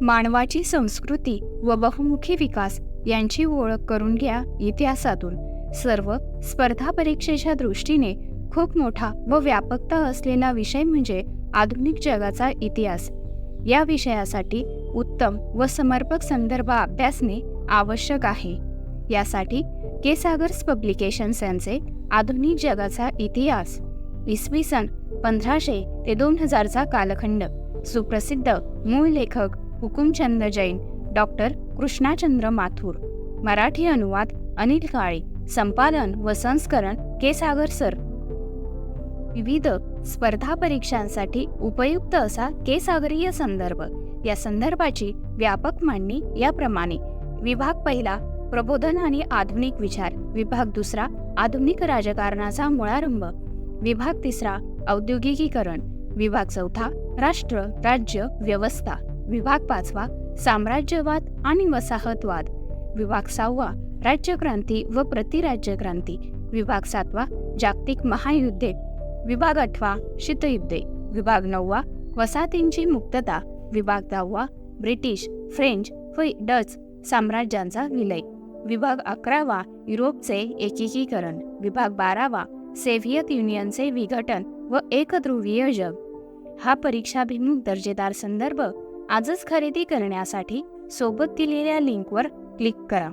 मानवाची संस्कृती व बहुमुखी विकास यांची ओळख करून घ्या इतिहासातून. सर्व स्पर्धा परीक्षेच्या दृष्टीने खूप मोठा व व्यापकता असलेला विषय म्हणजे आधुनिक जगाचा इतिहास. या विषयासाठी उत्तम व समर्पक संदर्भ अभ्यासणे आवश्यक आहे. यासाठी के सागर्स पब्लिकेशन्स यांचे आधुनिक जगाचा इतिहास. इसवी सन पंधराशे ते दोन हजारचा कालखंड. सुप्रसिद्ध मूळ लेखक हुकुमचंद जैन डॉक्टर कृष्णाचंद्र माथुर. मराठी अनुवाद अनिल काळे. संपादन व संस्करण के सागर सर. विविध स्पर्धा परीक्षांसाठी उपयुक्त असा के सागरीय संदर्भ. या संदर्भाची व्यापक मांडणी याप्रमाणे. विभाग पहिला प्रबोधन आणि आधुनिक विचार. विभाग दुसरा आधुनिक राजकारणाचा मुळारंभ. विभाग तिसरा औद्योगिकीकरण. विभाग चौथा राष्ट्र राज्य व्यवस्था. विभाग पाचवा साम्राज्यवाद आणि वसाहतवाद. विभाग सहावा राज्यक्रांती व प्रतिराज्यक्रांती. विभाग सातवा जागतिक महायुद्धे. विभाग आठवा शीतयुद्धे. विभाग नववा वसाहतींची मुक्तता. विभाग दहावा ब्रिटिश फ्रेंच व डच साम्राज्यांचा विलय. विभाग अकरावा युरोपचे एकीकीकरण. विभाग बारावा सेव्हियत युनियनचे विघटन व एकध्रुवीय जग. हा परीक्षाभिमुख दर्जेदार संदर्भ आजच खरेदी करण्यासाठी सोबत दिलेल्या लिंकवर क्लिक करा.